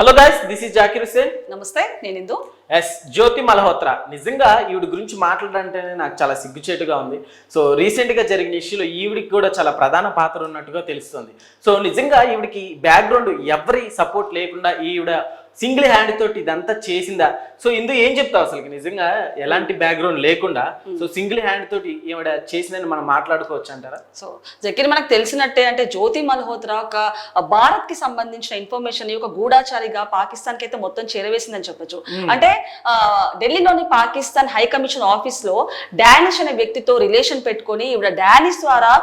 Hello guys this is Zakir Hussain నమస్తే నేను ఇందు. Yes జ్యోతి మల్హోత్రా నిజంగా ఈవిడ గురించి మాట్లాడాలంటేనే నాకు చాలా సిగ్గుచేటుగా ఉంది. సో రీసెంట్గా జరిగిన ఇష్యూలో ఈవిడికి కూడా చాలా ప్రధాన పాత్ర ఉన్నట్టుగా తెలుస్తుంది. సో నిజంగా ఈవిడికి బ్యాక్గ్రౌండ్ ఎవరి సపోర్ట్ లేకుండా ఈవిడ సింగిల్ హ్యాండ్ తోటి ఇదంతా చేసిందా? సో ఇందు ఏం చెప్తావు అసలు నిజంగా ఎలాంటి బ్యాక్గ్రౌండ్ లేకుండా సో సింగిల్ హ్యాండ్ తోటి ఈవిడ చేసిందని మనం మాట్లాడుకోవచ్చు అంటారా? సో జకీర్ మనకు తెలిసినట్టే అంటే జ్యోతి మల్హోత్రా ఒక భారత్కి సంబంధించిన ఇన్ఫర్మేషన్ ఒక గూఢాచారిగా పాకిస్తాన్కి అయితే మొత్తం చేరవేసిందని చెప్పొచ్చు. అంటే ఢిల్లీలోని పాకిస్తాన్ హై కమిషన్ ఆఫీస్లో డానిష్ అనే వ్యక్తితో రిలేషన్ పెట్టుకొని ఇవిడ డానిష్ ద్వారా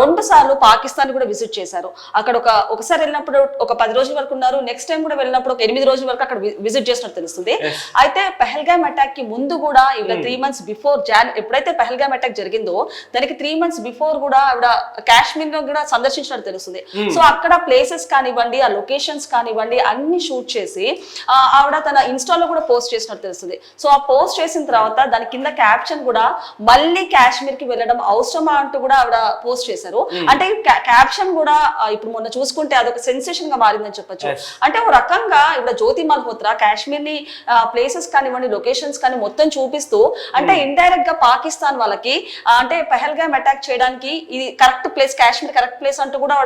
రెండు సార్లు పాకిస్తాన్ కూడా విజిట్ చేశారు. అక్కడ ఒక ఒకసారి వెళ్ళినప్పుడు ఒక పది రోజుల వరకు ఉన్నారు నెక్స్ట్ టైం కూడా వెళ్ళినప్పుడు ఒక ఎనిమిది రోజుల వరకు అక్కడ విజిట్ చేసినట్టు తెలుస్తుంది. అయితే పెహల్గామ్ అటాక్కి ముందు కూడా ఇవిడ త్రీ మంత్స్ బిఫోర్ జాన్ ఎప్పుడైతే పెహల్గామ్ అటాక్ జరిగిందో దానికి త్రీ మంత్స్ బిఫోర్ కూడా ఆవిడ కాశ్మీర్లో కూడా సందర్శించినట్టు తెలుస్తుంది. సో అక్కడ ప్లేసెస్ కానివ్వండి ఆ లొకేషన్స్ కానివ్వండి అన్ని షూట్ చేసి ఆవిడ తన ఇన్స్టాలో కూడా పోస్ట్ చేసినట్టు తెలుస్తుంది. సో ఆ పోస్ట్ చేసిన తర్వాత దాని కింద క్యాప్షన్ కూడా మళ్ళీ కాశ్మీర్కి వెళ్ళడం అవసరమా అంటూ కూడా ఆవిడ పోస్ట్ చేశారు. అంటే క్యాప్షన్ కూడా ఇప్పుడు మొన్న చూసుకుంటే అదొక సెన్సేషన్గా మారిందని చెప్పొచ్చు. అంటే ఒక రకంగా ఇప్పుడు జ్యోతి మల్హోత్రా కాశ్మీర్ని ప్లేసెస్ కానివ్వండి లొకేషన్స్ కానీ మొత్తం చూపిస్తూ అంటే ఇండైరెక్ట్గా పాకిస్తాన్ వాళ్ళకి అంటే పెహల్గామ్ అటాక్ చేయడానికి ఇది correct place Kashmir correct place అంటూ కూడా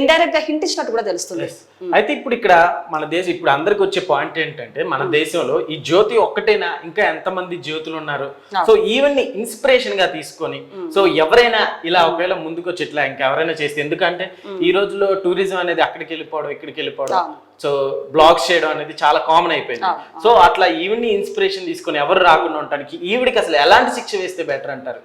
ఇండైరెక్ట్గా హింట్ ఇచ్చినట్టు కూడా తెలుస్తుంది. అయితే ఇప్పుడు ఇక్కడ మన దేశం ఇప్పుడు అందరికి వచ్చే పాయింట్ ఏంటంటే మన దేశంలో ఈ జ్యోతి ఒక్కటేనా? ఇంకా ఎంతమంది జ్యోతులు ఉన్నారు సో ఈవెన్ని ఇన్స్పిరేషన్గా తీసుకొని సో ఎవరైనా ఇలా ఒకవేళ ముందుకు వచ్చి ఇట్లా ఇంకా ఎవరైనా చేస్తే ఎందుకంటే ఈ రోజుల్లో టూరిజం అనేది అక్కడికి వెళ్ళిపోవడం ఇక్కడికి వెళ్ళిపోవడం. సో బ్లాగ్స్ చేయడం అనేది చాలా కామన్ అయిపోయింది. సో అట్లా ఈవిడ్ని ని ఇన్స్పిరేషన్ తీసుకొని ఎవరు రాకుండా ఉండటానికి ఈవిడికి అసలు ఎలాంటి శిక్ష వేస్తే బెటర్ అంటారు.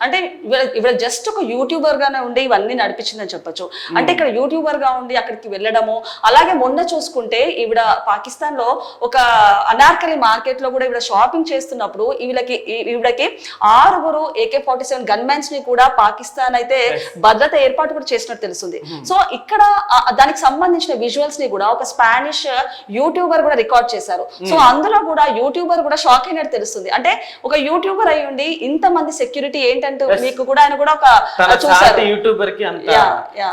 అంటే ఇవ- ఇవిడ జస్ట్ ఒక యూట్యూబర్ గానే ఉండి ఇవన్నీ నడిపించిందని చెప్పొచ్చు. అంటే ఇక్కడ యూట్యూబర్గా ఉండి అక్కడికి వెళ్ళడము అలాగే మొన్న చూసుకుంటే ఈవిడ పాకిస్తాన్లో ఒక అనార్కలి మార్కెట్లో కూడా ఈవిడ షాపింగ్ చేస్తున్నప్పుడు ఈవిడకి ఈవిడకి ఆరుగురు ఏకే ఫార్టీ సెవెన్ గన్మెన్స్ని కూడా పాకిస్తాన్ అయితే భద్రత ఏర్పాటు కూడా చేసినట్టు తెలుస్తుంది. సో ఇక్కడ దానికి సంబంధించిన విజువల్స్ని కూడా ఒక స్పానిష్ యూట్యూబర్ కూడా రికార్డ్ చేశారు. సో అందులో కూడా యూట్యూబర్ కూడా షాక్ అయినట్టు తెలుస్తుంది. అంటే ఒక యూట్యూబర్ అయి ఉండి ఇంత మంది సెక్యూరిటీ ఏంటంటే మీకు కూడా ఆయన కూడా ఒక యూట్యూబర్కి.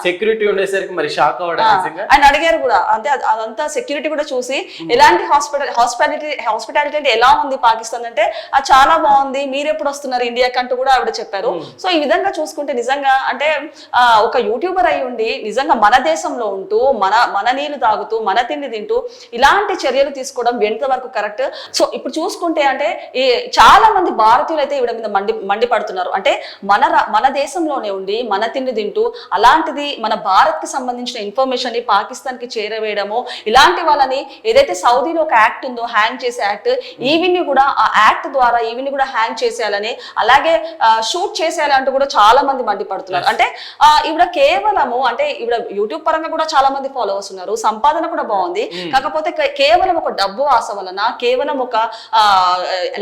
సెక్యూరిటీ ఉండేసరికి మరి షాక్ అవ్వడం నిజంగా. ఆయన అడిగారు కూడా. అంటే అది- అదంతా సెక్యూరిటీ కూడా చూసి ఎలాంటి హాస్పిటల్ హాస్పిటాలిటీ హాస్పిటాలిటీ అంటే ఎలా ఉంది పాకిస్తాన్ అంటే అది చాలా బాగుంది మీరు ఎప్పుడు వస్తున్నారు ఇండియాకి అంటూ కూడా ఆవిడ చెప్పారు. సో ఈ విధంగా చూసుకుంటే నిజంగా అంటే ఒక యూట్యూబర్ అయి ఉండి నిజంగా మన దేశంలో ఉంటూ మన మన నీళ్ళు తాగుతూ మన తిండి తింటూ ఇలాంటి చర్యలు తీసుకోవడం ఎంత వరకు కరెక్ట్. సో ఇప్పుడు చూసుకుంటే అంటే ఈ చాలా మంది భారతీయులు అయితే ఈవిడ మీద మండి మండిపడుతున్నారు అంటే మన మన దేశంలోనే ఉండి మన తిండి తింటూ అలాంటిది మన భారత్కి సంబంధించిన ఇన్ఫర్మేషన్ని పాకిస్తాన్ కి చేరవేయడము ఇలాంటి వాళ్ళని ఏదైతే సౌదీలో ఒక యాక్ట్ ఉందో హ్యాంగ్ చేసే యాక్ట్ ఈవిని కూడా ఆ యాక్ట్ ద్వారా ఈవిని కూడా హ్యాంగ్ చేసేయాలని అలాగే షూట్ చేసేయాలంటూ కూడా చాలా మంది మండిపడుతున్నారు అంటే ఆ, ఈవిడ కేవలము అంటే ఈవిడ యూట్యూబ్ పరంగా కూడా చాలా మంది ఫాలోవర్స్ ఉన్నారు సంపాదన కూడా బాగుంది. కాకపోతే కేవలం ఒక డబ్బు ఆశ వలన కేవలం ఒక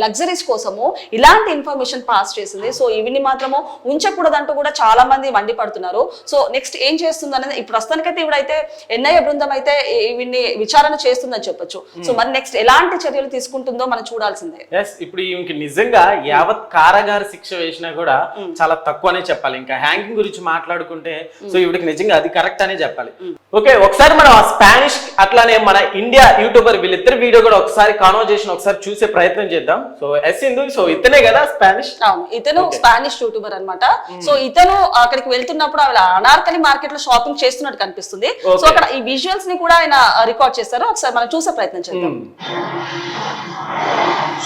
లగ్జరీస్ కోసము ఇలాంటి ఇన్ఫర్మేషన్ పాస్ చేసింది. సో ఇవిని మాత్రము ఉంచకూడదంటూ కూడా చాలా మంది మండిపడుతున్నారు. సో నెక్స్ట్ ఏం చేస్తుంది అనేది ఇప్పుడు ప్రస్తుతానికైతే ఇవిడైతే ఎన్ఐఏ బృందం అయితే ఇవిని విచారణ చేస్తుందని చెప్పొచ్చు. సో మరి నెక్స్ట్ ఎలాంటి చర్యలు తీసుకుంటుందో మనం చూడాల్సిందే. ఎస్ ఇప్పుడు ఈమెకి నిజంగా యావత్ కారాగార శిక్ష వేసినా కూడా చాలా తక్కువనే చెప్పాలి. ఇంకా హ్యాంగింగ్ గురించి మాట్లాడుకుంటే సో ఈవిడికి నిజంగా అది కరెక్ట్ అనే చెప్పాలి. ఓకే ఒకసారి మనం ఆ స్పానిష్ అట్లానే మన ఇండియా యూట్యూబర్ వీళ్ళిద్దరు వీడియో కూడా ఒకసారి కాన్వర్జేషన్ ఒకసారి చూసే ప్రయత్నం చేద్దాం. సో ఎస్ ఇందు సో ఇతనే కదా స్పానిష్ ఇతను స్పానిష్ యూట్యూబర్ అన్నమాట. సో ఇతను అక్కడికి వెళ్తున్నప్పుడు అనార్కలి మార్కెట్లో షాపింగ్ చేస్తున్నట్టు కనిపిస్తుంది. సో. అక్కడ ఈ విజువల్స్ ని కూడా ఆయన రికార్డ్ చేస్తారు ఒకసారి మనం చూసే ప్రయత్నం చేద్దాం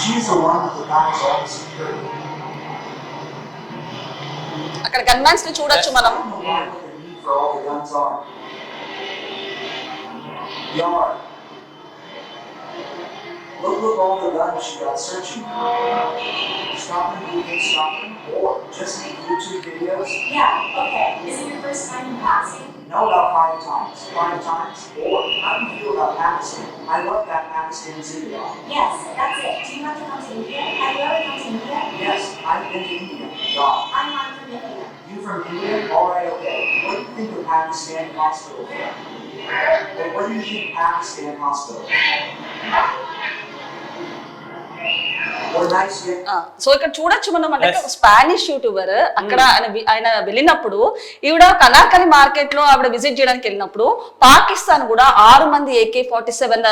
She's the one with the guy's all the security. అక్కడ గన్మ్యాన్స్ ని చూడొచ్చు మనం I'm the one with the need for all the guns are. Yard. Look with all the guns she got searching. Stop them, you can stop them, or just make YouTube videos. Yeah, okay. Is it your first time in passing? No, about five times. Five times, or how do you feel about Pakistan? I love that Pakistan's India. Yes, that's it. Do you want to come to India? Have you ever come to India? Yes, I've been to India. Yeah. I'm not from India. You from India? Alright, okay. What do you think of Pakistan Hospital? Like, what do you think Pakistan Hospital? So ఇక్కడ చూడొచ్చు మనం అంటే. Spanish YouTuber అక్కడ ఆయన వి- ఆయన వెళ్ళినప్పుడు ఈవిడ కనాకని మార్కెట్లో ఆవిడ విజిట్ చేయడానికి వెళ్ళినప్పుడు పాకిస్తాన్ కూడా ఆరు మంది ఏకే ఫార్టీ సెవెన్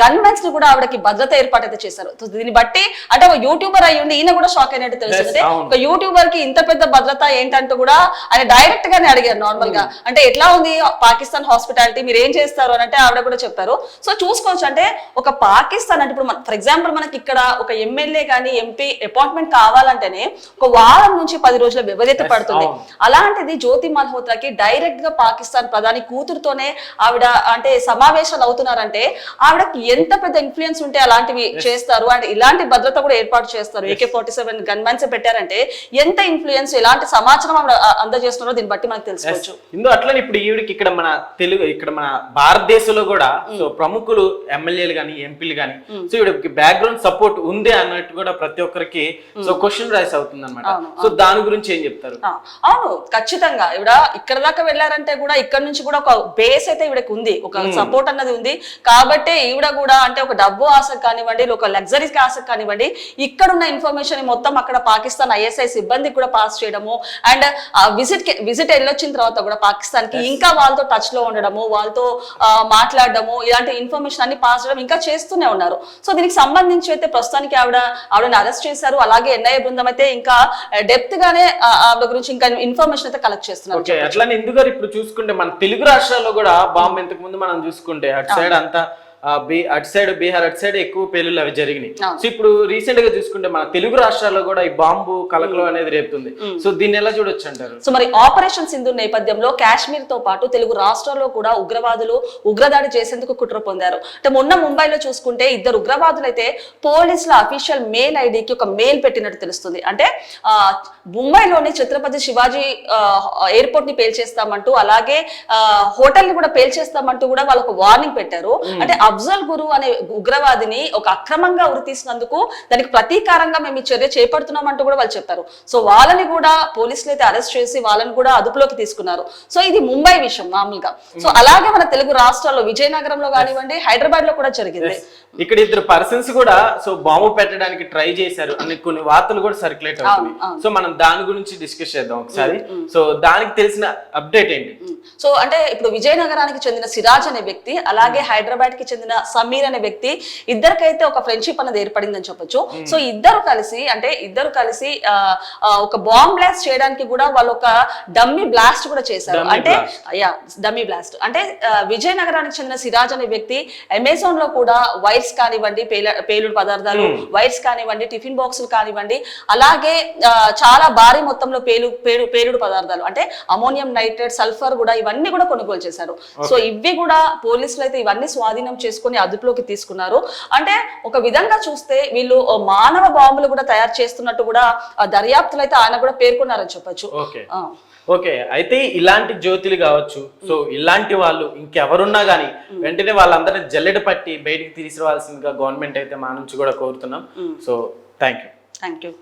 గన్ మెన్స్ని కూడా ఆవిడకి భద్రత ఏర్పాటు అయితే చేశారు. సో దీన్ని బట్టి అంటే ఒక యూట్యూబర్ అయ్యి ఉండి ఈయన కూడా షాక్ అయినట్టు తెలుసు Yes, అంటే అవును. ఒక యూట్యూబర్కి ఇంత పెద్ద భద్రత ఏంటంటూ కూడా ఆయన డైరెక్ట్ గానే అడిగారు నార్మల్గా. అంటే ఎట్లా ఉంది పాకిస్తాన్ హాస్పిటాలిటీ మీరు ఏం చేస్తారు? అని అంటే ఆవిడ కూడా చెప్పారు. సో చూసుకోవచ్చు అంటే ఒక పాకిస్తాన్ అంటే ఇప్పుడు ఫర్ ఎగ్జాంపుల్ మనకి ఇక్కడ ఒక ఎమ్మెల్యే కానీ ఎంపీ అపాయింట్మెంట్ కావాలంటేనే ఒక వారం నుంచి పది రోజుల Yes, పడుతుంది. అలాంటిది జ్యోతి మల్హోత్రాకి డైరెక్ట్గా పాకిస్తాన్ ప్రధాని కూతురుతోనే ఆవిడ అంటే సమావేశాలు అవుతున్నారంటే ఆవిడకి ఎంత పెద్ద ఇన్ఫ్లుయెన్స్ ఉంటే అలాంటివి చేస్తారు? అండ్ ఇలాంటి భద్రత కూడా ఏర్పాటు చేస్తారు. AK forty seven gun mans పెట్టారంటే ఎంత ఇన్ఫ్లుయెన్స్ ఎలాంటి సమాచారం ఆవిడ అందజేస్తున్నారో దీన్ని బట్టి మనకు తెలుసుకోవచ్చు. ఇందు అట్లనే ఇప్పుడు ఈవిడికి ఇక్కడ మన తెలుగు ఇక్కడ మన భారతదేశంలో కూడా సో ప్రముఖులు ఎమ్మెల్యేలు కానీ ఎంపీలు కానీ సో ఈవిడకి బ్యాక్గ్రౌండ్ సపోర్ట్ ఉంది అన్నట్టు కూడా ప్రతి ఒక్కరికి సో క్వశ్చన్ రైస్ అవుతుంది అనమాట సో దాని గురించి ఏం చెప్తారు? అవును ఖచ్చితంగా. ఇవిడ ఇక్కడ దాకా వెళ్ళారంటే కూడా ఇక్కడ నుంచి కూడా ఒక బేస్ అయితే ఈవిడకి ఉంది. ఒక సపోర్ట్ అన్నది ఉంది. కాబట్టి ఈవిడ కూడా అంటే ఒక డబ్బు ఆశకు కానివ్వండి ఒక లగ్జరీస్ ఆశకు కానివ్వండి ఇక్కడ ఉన్న ఇన్ఫర్మేషన్ మొత్తం అక్కడ పాకిస్తాన్ ఐఎస్ఐ సిబ్బందికి కూడా పాస్ చేయడము. అండ్ విజిట్ విజిట్ వెళ్ళొచ్చిన తర్వాత కూడా పాకిస్తాన్కి ఇంకా వాళ్ళతో టచ్లో ఉండడము వాళ్ళతో మాట్లాడడము ఇలాంటి ఇన్ఫర్మేషన్ అన్ని పాస్ చేయడం ఇంకా చేస్తూనే ఉన్నారు. సో దీనికి సంబంధించి అయితే ప్రస్తుతానికి ఆవిడ ఆవిడని అరెస్ట్ చేశారు. అలాగే ఎన్ఐఏ బృందం అయితే ఇంకా డెప్త్ గానే ఆ, ఆవిడ గురించి ఇంకా ఇన్ఫర్మేషన్ అయితే కలెక్ట్ చేస్తున్నారు. అట్లానే ఎందుకు గారు ఇప్పుడు చూసుకుంటే మన తెలుగు రాష్ట్రాల్లో కూడా బాంబు ఇంతకు ముందు మనం చూసుకుంటే అటు సైడ్ అంతా బీ అటు సైడ్ బీహార్ అటు సైడ్ ఎక్కువ పేలుళ్ళు అవి జరిగినాయి. సో ఇప్పుడు రీసెంట్గా చూసుకుంటే మన తెలుగు రాష్ట్రాల్లో కూడా ఈ బాంబు కలకలం అనేది రేపుతుంది. సో దీన్ని ఎలా చూడొచ్చు అంటారు? సో మరి ఆపరేషన్ సింధు నేపథ్యంలో కాశ్మీర్తో పాటు తెలుగు రాష్ట్రాల్లో కూడా ఉగ్రవాదులు ఉగ్రదాడి చేసేందుకు కుట్ర పొందారు. అంటే మొన్న ముంబైలో చూసుకుంటే ఇద్దరు ఉగ్రవాదులు అయితే పోలీసుల అఫీషియల్ మెయిల్ ఐడికి ఒక మెయిల్ పెట్టినట్టు తెలుస్తుంది. అంటే ఆ, ముంబైలోని ఛత్రపతి శివాజీ ఎయిర్పోర్ట్ని పేల్చేస్తామంటూ అలాగే హోటల్ని కూడా పేల్చేస్తామంటూ కూడా వాళ్ళకు వార్నింగ్ పెట్టారు. అంటే అఫ్జల్ గురు అనే ఉగ్రవాదిని ఒక అక్రమంగా ఉరి తీసినందుకు దానికి ప్రతీకారంగా మేము ఈ చర్య చేపడుతున్నామంటూ కూడా వాళ్ళు చెప్పారు. సో వాళ్ళని కూడా పోలీసులు అయితే అరెస్ట్ చేసి వాళ్ళని కూడా అదుపులోకి తీసుకున్నారు. సో ఇది ముంబై విషయం మామూలుగా. సో అలాగే మన తెలుగు రాష్ట్రాల్లో విజయనగరంలో కానివ్వండి హైదరాబాద్లో కూడా జరిగింది. ఇక్కడ ఇద్దరు పర్సన్స్ కూడా సో బాంబు పెట్టడానికి ట్రై చేశారు. అని కొన్ని వార్తలు కూడా సర్క్యులేట్ అవుతున్నాయి. సో మనం దాని గురించి డిస్కస్ చేద్దాం ఒకసారి. సో దానికి తెలిసిన అప్డేట్ ఏంటి? సో అంటే ఇప్పుడు విజయనగరానికి చెందిన సిరాజ్ అనే వ్యక్తి అలాగే హైదరాబాద్కి చెందిన సమీర్ అనే వ్యక్తి ఇద్దరికైతే ఒక ఫ్రెండ్షిప్ అనేది ఏర్పడిందని చెప్పొచ్చు. సో ఇద్దరు కలిసి అంటే ఇద్దరు కలిసి ఒక బాంబ్ బ్లాస్ట్ చేయడానికి కూడా వాళ్ళు ఒక డమ్మీ బ్లాస్ట్ కూడా చేశారు. అంటే. యా డమ్మీ బ్లాస్ట్ అంటే విజయనగరానికి చెందిన సిరాజ్ అనే వ్యక్తి అమెజాన్లో కూడా వైర్స్ కానివ్వండి పేల పేలుడు పదార్థాలు వైర్స్ కానివ్వండి టిఫిన్ బాక్సులు కానివ్వండి అలాగే చాలా భారీ మొత్తంలో పేలు పేలు పేలుడు పదార్థాలు అంటే అమోనియం నైట్రేట్ సల్ఫర్ కూడా ఇవన్నీ కూడా కొనుగోలు చేశారు. సో ఇవి కూడా పోలీసులు అయితే ఇవన్నీ స్వాధీనం చేసుకొని అదుపులోకి తీసుకున్నారు. అంటే ఒక విధంగా చూస్తే వీళ్ళు మానవ బాంబులు కూడా తయారు చేస్తున్నట్టు కూడా దర్యాప్తులు అయితే ఆయన కూడా పేర్కొన్నారని చెప్పొచ్చు. ఓకే. అయితే ఇలాంటి జ్యోతులు కావచ్చు సో ఇలాంటి వాళ్ళు ఇంకెవరున్నా కానీ వెంటనే వాళ్ళందరినీ జల్లెడ పట్టి బయటికి తీసుకురావాల్సిందిగా గవర్నమెంట్ అయితే మా నుంచి కూడా కోరుతున్నాం. So thank you thank you